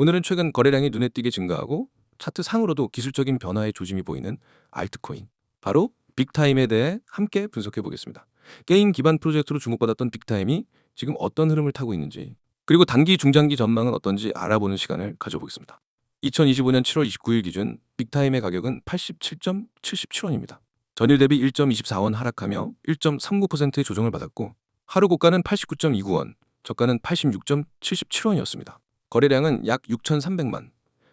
오늘은 최근 거래량이 눈에 띄게 증가하고 차트 상으로도 기술적인 변화의 조짐이 보이는 알트코인, 바로 빅타임에 대해 함께 분석해 보겠습니다. 게임 기반 프로젝트로 주목받았던 빅타임이 지금 어떤 흐름을 타고 있는지, 그리고 단기, 중장기 전망은 어떤지 알아보는 시간을 가져보겠습니다. 2025년 7월 29일 기준 빅타임의 가격은 87.77원입니다. 전일 대비 1.24원 하락하며 1.39%의 조정을 받았고 하루 고가는 89.29원, 저가는 86.77원이었습니다. 거래량은 약 6,300만,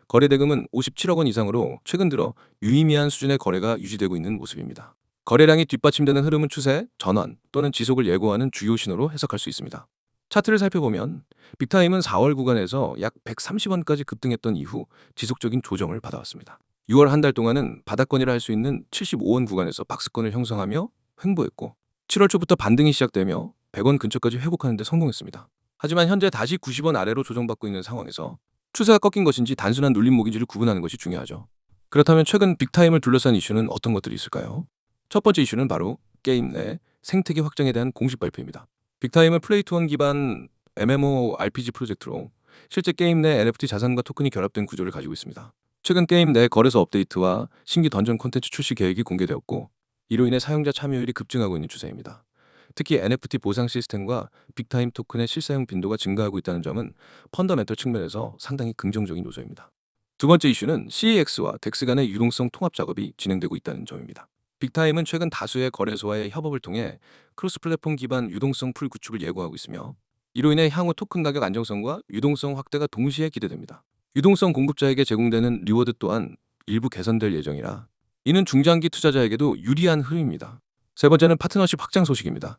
거래 대금은 57억 원 이상으로 최근 들어 유의미한 수준의 거래가 유지되고 있는 모습입니다. 거래량이 뒷받침되는 흐름은 추세, 전환 또는 지속을 예고하는 주요 신호로 해석할 수 있습니다. 차트를 살펴보면 빅타임은 4월 구간에서 약 130원까지 급등했던 이후 지속적인 조정을 받아왔습니다. 6월 한 달 동안은 바닥권이라 할 수 있는 75원 구간에서 박스권을 형성하며 횡보했고 7월 초부터 반등이 시작되며 100원 근처까지 회복하는 데 성공했습니다. 하지만 현재 다시 90원 아래로 조정받고 있는 상황에서 추세가 꺾인 것인지 단순한 눌림목인지를 구분하는 것이 중요하죠. 그렇다면 최근 빅타임을 둘러싼 이슈는 어떤 것들이 있을까요? 첫 번째 이슈는 바로 게임 내 생태계 확장에 대한 공식 발표입니다. 빅타임은 플레이투원 기반 MMORPG 프로젝트로 실제 게임 내 NFT 자산과 토큰이 결합된 구조를 가지고 있습니다. 최근 게임 내 거래소 업데이트와 신규 던전 콘텐츠 출시 계획이 공개되었고 이로 인해 사용자 참여율이 급증하고 있는 추세입니다. 특히 NFT 보상 시스템과 빅타임 토큰의 실사용 빈도가 증가하고 있다는 점은 펀더멘털 측면에서 상당히 긍정적인 요소입니다. 두 번째 이슈는 CEX와 덱스 간의 유동성 통합 작업이 진행되고 있다는 점입니다. 빅타임은 최근 다수의 거래소와의 협업을 통해 크로스 플랫폼 기반 유동성 풀 구축을 예고하고 있으며 이로 인해 향후 토큰 가격 안정성과 유동성 확대가 동시에 기대됩니다. 유동성 공급자에게 제공되는 리워드 또한 일부 개선될 예정이라 이는 중장기 투자자에게도 유리한 흐름입니다. 세 번째는 파트너십 확장 소식입니다.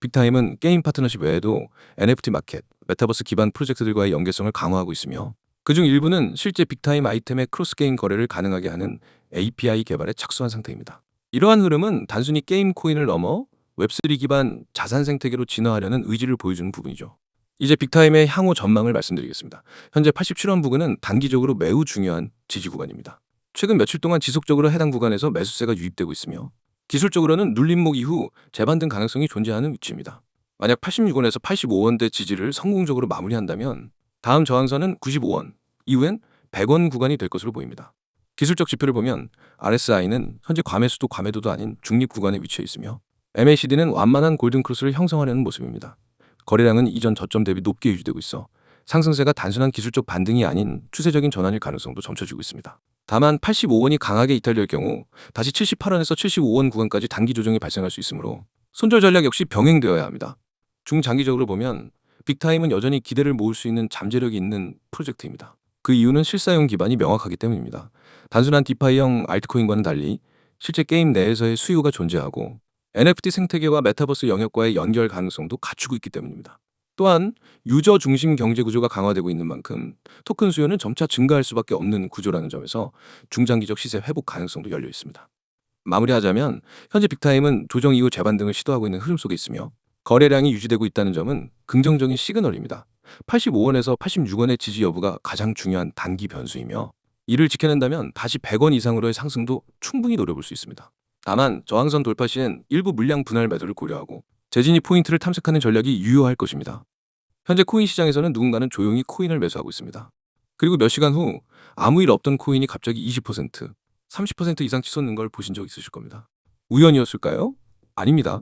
빅타임은 게임 파트너십 외에도 NFT 마켓, 메타버스 기반 프로젝트들과의 연계성을 강화하고 있으며 그중 일부는 실제 빅타임 아이템의 크로스 게임 거래를 가능하게 하는 API 개발에 착수한 상태입니다. 이러한 흐름은 단순히 게임 코인을 넘어 웹3 기반 자산 생태계로 진화하려는 의지를 보여주는 부분이죠. 이제 빅타임의 향후 전망을 말씀드리겠습니다. 현재 87원 부근은 단기적으로 매우 중요한 지지 구간입니다. 최근 며칠 동안 지속적으로 해당 구간에서 매수세가 유입되고 있으며 기술적으로는 눌림목 이후 재반등 가능성이 존재하는 위치입니다. 만약 86원에서 85원대 지지를 성공적으로 마무리한다면 다음 저항선은 95원, 이후엔 100원 구간이 될 것으로 보입니다. 기술적 지표를 보면 RSI는 현재 과매수도 과매도도 아닌 중립 구간에 위치해 있으며 MACD는 완만한 골든 크로스를 형성하려는 모습입니다. 거래량은 이전 저점 대비 높게 유지되고 있어 상승세가 단순한 기술적 반등이 아닌 추세적인 전환일 가능성도 점쳐지고 있습니다. 다만 85원이 강하게 이탈될 경우 다시 78원에서 75원 구간까지 단기 조정이 발생할 수 있으므로 손절 전략 역시 병행되어야 합니다. 중장기적으로 보면 빅타임은 여전히 기대를 모을 수 있는 잠재력이 있는 프로젝트입니다. 그 이유는 실사용 기반이 명확하기 때문입니다. 단순한 디파이형 알트코인과는 달리 실제 게임 내에서의 수요가 존재하고 NFT 생태계와 메타버스 영역과의 연결 가능성도 갖추고 있기 때문입니다. 또한 유저 중심 경제 구조가 강화되고 있는 만큼 토큰 수요는 점차 증가할 수밖에 없는 구조라는 점에서 중장기적 시세 회복 가능성도 열려 있습니다. 마무리하자면 현재 빅타임은 조정 이후 재반등을 시도하고 있는 흐름 속에 있으며 거래량이 유지되고 있다는 점은 긍정적인 시그널입니다. 85원에서 86원의 지지 여부가 가장 중요한 단기 변수이며 이를 지켜낸다면 다시 100원 이상으로의 상승도 충분히 노려볼 수 있습니다. 다만 저항선 돌파 시엔 일부 물량 분할 매도를 고려하고 재진입 포인트를 탐색하는 전략이 유효할 것입니다. 현재 코인 시장에서는 누군가는 조용히 코인을 매수하고 있습니다. 그리고 몇 시간 후 아무 일 없던 코인이 갑자기 20%, 30% 이상 치솟는 걸 보신 적 있으실 겁니다. 우연이었을까요? 아닙니다.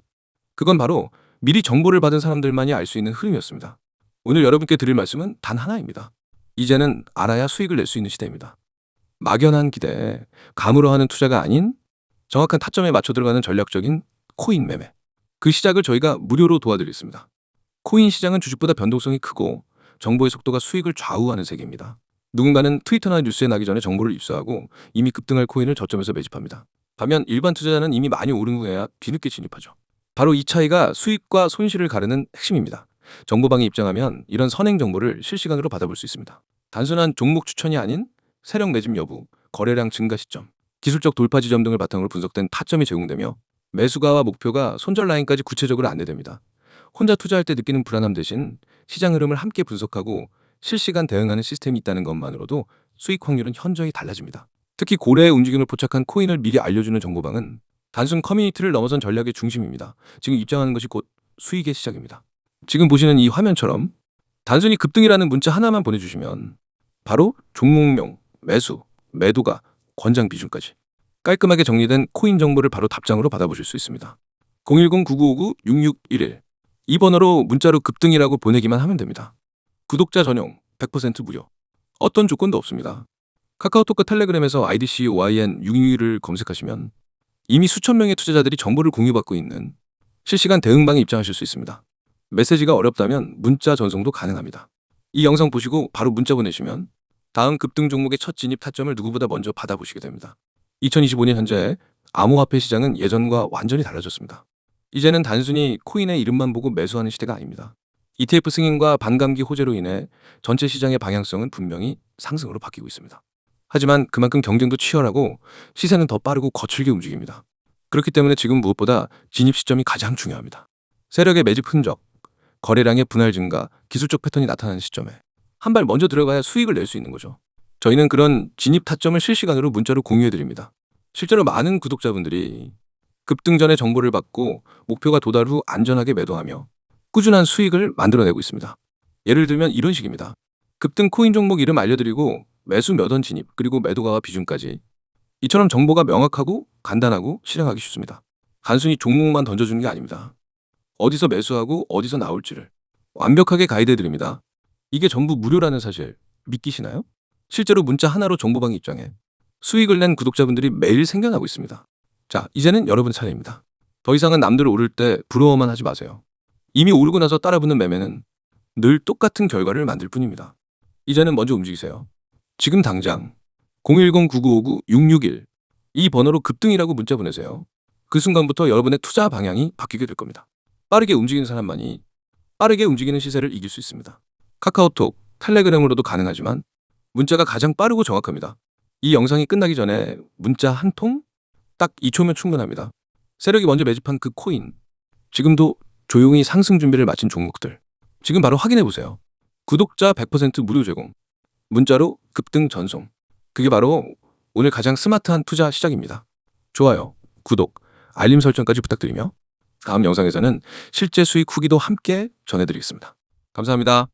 그건 바로 미리 정보를 받은 사람들만이 알 수 있는 흐름이었습니다. 오늘 여러분께 드릴 말씀은 단 하나입니다. 이제는 알아야 수익을 낼 수 있는 시대입니다. 막연한 기대, 감으로 하는 투자가 아닌 정확한 타점에 맞춰 들어가는 전략적인 코인 매매. 그 시작을 저희가 무료로 도와드리겠습니다. 코인 시장은 주식보다 변동성이 크고 정보의 속도가 수익을 좌우하는 세계입니다. 누군가는 트위터나 뉴스에 나기 전에 정보를 입수하고 이미 급등할 코인을 저점에서 매집합니다. 반면 일반 투자자는 이미 많이 오른 후에야 뒤늦게 진입하죠. 바로 이 차이가 수익과 손실을 가르는 핵심입니다. 정보방에 입장하면 이런 선행 정보를 실시간으로 받아볼 수 있습니다. 단순한 종목 추천이 아닌 세력 매집 여부, 거래량 증가 시점, 기술적 돌파 지점 등을 바탕으로 분석된 타점이 제공되며 매수가와 목표가 손절 라인까지 구체적으로 안내됩니다. 혼자 투자할 때 느끼는 불안함 대신 시장 흐름을 함께 분석하고 실시간 대응하는 시스템이 있다는 것만으로도 수익 확률은 현저히 달라집니다. 특히 고래의 움직임을 포착한 코인을 미리 알려주는 정보방은 단순 커뮤니티를 넘어선 전략의 중심입니다. 지금 입장하는 것이 곧 수익의 시작입니다. 지금 보시는 이 화면처럼 단순히 급등이라는 문자 하나만 보내주시면 바로 종목명, 매수, 매도가, 권장 비중까지. 깔끔하게 정리된 코인 정보를 바로 답장으로 받아보실 수 있습니다. 010-9959-6611. 이 번호로 문자로 급등이라고 보내기만 하면 됩니다. 구독자 전용 100% 무료. 어떤 조건도 없습니다. 카카오톡과 텔레그램에서 IDC OIN 661을 검색하시면 이미 수천 명의 투자자들이 정보를 공유받고 있는 실시간 대응방에 입장하실 수 있습니다. 메시지가 어렵다면 문자 전송도 가능합니다. 이 영상 보시고 바로 문자 보내시면 다음 급등 종목의 첫 진입 타점을 누구보다 먼저 받아보시게 됩니다. 2025년 현재 암호화폐 시장은 예전과 완전히 달라졌습니다. 이제는 단순히 코인의 이름만 보고 매수하는 시대가 아닙니다. ETF 승인과 반감기 호재로 인해 전체 시장의 방향성은 분명히 상승으로 바뀌고 있습니다. 하지만 그만큼 경쟁도 치열하고 시세는 더 빠르고 거칠게 움직입니다. 그렇기 때문에 지금 무엇보다 진입 시점이 가장 중요합니다. 세력의 매집 흔적, 거래량의 분할 증가, 기술적 패턴이 나타나는 시점에 한 발 먼저 들어가야 수익을 낼 수 있는 거죠. 저희는 그런 진입 타점을 실시간으로 문자로 공유해 드립니다. 실제로 많은 구독자분들이 급등 전에 정보를 받고 목표가 도달 후 안전하게 매도하며 꾸준한 수익을 만들어내고 있습니다. 예를 들면 이런 식입니다. 급등 코인 종목 이름 알려드리고 매수 몇 원 진입 그리고 매도가와 비중까지 이처럼 정보가 명확하고 간단하고 실행하기 쉽습니다. 단순히 종목만 던져주는 게 아닙니다. 어디서 매수하고 어디서 나올지를 완벽하게 가이드해 드립니다. 이게 전부 무료라는 사실 믿기시나요? 실제로 문자 하나로 정보방 입장에 수익을 낸 구독자분들이 매일 생겨나고 있습니다. 자, 이제는 여러분 차례입니다. 더 이상은 남들 오를 때 부러워만 하지 마세요. 이미 오르고 나서 따라붙는 매매는 늘 똑같은 결과를 만들 뿐입니다. 이제는 먼저 움직이세요. 지금 당장 010-9959-661 이 번호로 급등이라고 문자 보내세요. 그 순간부터 여러분의 투자 방향이 바뀌게 될 겁니다. 빠르게 움직이는 사람만이 빠르게 움직이는 시세를 이길 수 있습니다. 카카오톡, 텔레그램으로도 가능하지만 문자가 가장 빠르고 정확합니다. 이 영상이 끝나기 전에 문자 한 통? 딱 2초면 충분합니다. 세력이 먼저 매집한 그 코인. 지금도 조용히 상승 준비를 마친 종목들. 지금 바로 확인해 보세요. 구독자 100% 무료 제공. 문자로 급등 전송. 그게 바로 오늘 가장 스마트한 투자 시작입니다. 좋아요, 구독, 알림 설정까지 부탁드리며 다음 영상에서는 실제 수익 후기도 함께 전해드리겠습니다. 감사합니다.